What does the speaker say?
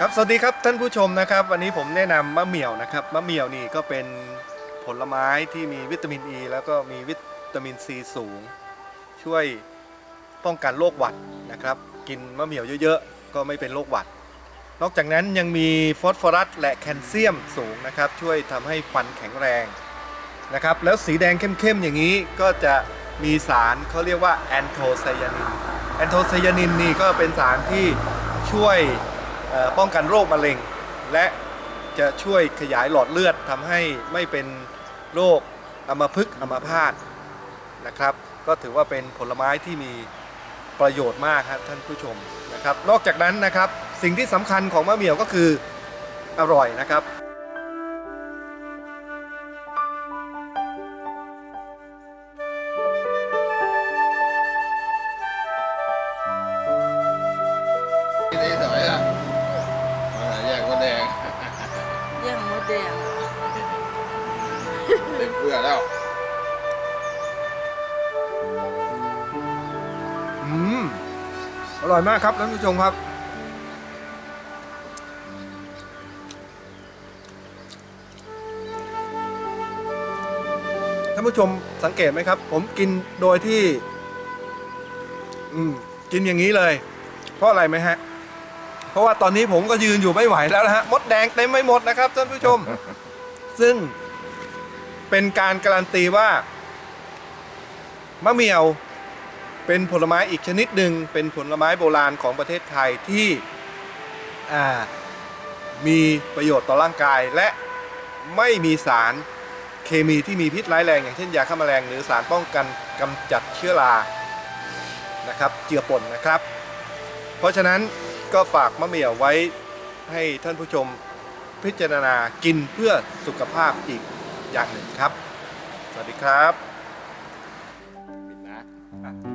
ครับสวัสดีครับท่านผู้ชมนะครับ วันนี้ผมแนะนำมะเหมี่ยวนะครับมะเหมี่ยวนี่ก็เป็นผลไม้ที่มีวิตามินอ e, ีแล้วก็มีวิตามินซีสูง ช่วยป้องกันโรคหวัดนะครับ กินมะเหมี่ยวเยอะๆ ก็ไม่เป็นโรคหวัด นอกจากนั้นยังมีฟอสฟอรัสและแคลเซียมสูงนะครับ ช่วยทำให้ฟันแข็งแรงนะครับ แล้วสีแดงเข้มๆอย่างนี้ก็จะมีสารเขาเรียกว่าแอนโทไซยานินแอนโทไซยานินนี่ก็เป็นสารที่ช่วย ป้องกันโรคมะเร็ง และจะช่วยขยายหลอดเลือดทำให้ไม่เป็นโรคอัมพฤกษ์อัมพาตนะครับ ก็ถือว่าเป็นผลไม้ที่มีประโยชน์มากครับท่านผู้ชมนะครับ นอกจากนั้นนะครับสิ่งที่สำคัญของมะเหมี่ยวก็คืออร่อยนะครับ แดงเต็มเพื่อแล้วอืมอร่อยมากครับท่านผู้ชมครับ ท่านผู้ชมสังเกตไหมครับ ผมกินโดยที่ อืม กินอย่างนี้เลย เพราะอะไรไหมฮะ เพราะว่าตอนนี้ผมก็ยืนอยู่ไม่ไหวแล้วนะฮะมดแดงเต็มไม่หมดนะครับท่านผู้ชม ซึ่งเป็นการการันตีว่ามะเมี่ยวเป็นผลไม้อีกชนิดหนึ่งเป็นผลไม้โบราณของประเทศไทยที่มีประโยชน์ต่อร่างกายและไม่มีสารเคมีที่มีพิษร้ายแรง อย่างเช่นยาฆ่าแมลงหรือสารป้องกันกำจัดเชื้อรานะครับ เจือป่นนะครับ เพราะฉะนั้นก็ฝากมะเหมี่ยวไว้ให้ท่านผู้ชมพิจารณากินเพื่อสุขภาพอีกอย่างหนึ่งครับ สวัสดีครับปิดนะ